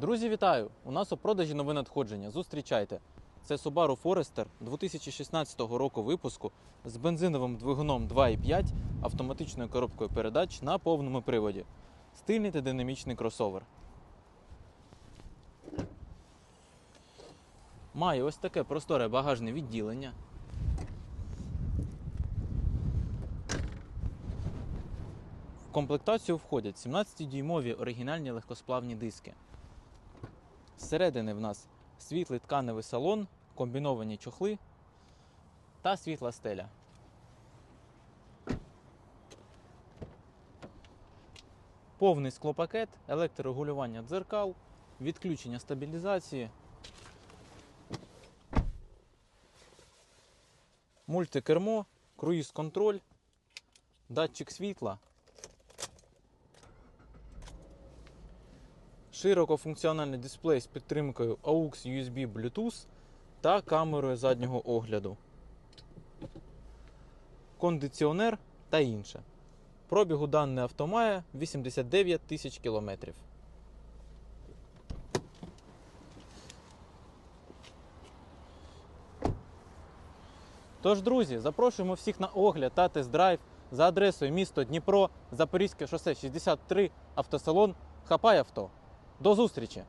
Друзі, вітаю! У нас у продажі нове надходження. Зустрічайте! Це Subaru Forester 2016 року випуску з бензиновим двигуном 2.5 автоматичною коробкою передач на повному приводі. Стильний та динамічний кросовер. Має ось таке просторе багажне відділення. В комплектацію входять 17-дюймові оригінальні легкосплавні диски. Зсередини в нас світлий тканевий салон, комбіновані чохли та світла стеля. Повний склопакет, електрорегулювання дзеркал, відключення стабілізації, мультикермо, круїз-контроль, датчик світла, широкофункціональний дисплей з підтримкою AUX USB Bluetooth та камерою заднього огляду, кондиціонер та інше. Пробігу дане авто має 89 тисяч кілометрів. Тож, друзі, запрошуємо всіх на огляд та тест-драйв за адресою місто Дніпро, Запорізьке шосе 63, автосалон Хапай авто. До зустрічі!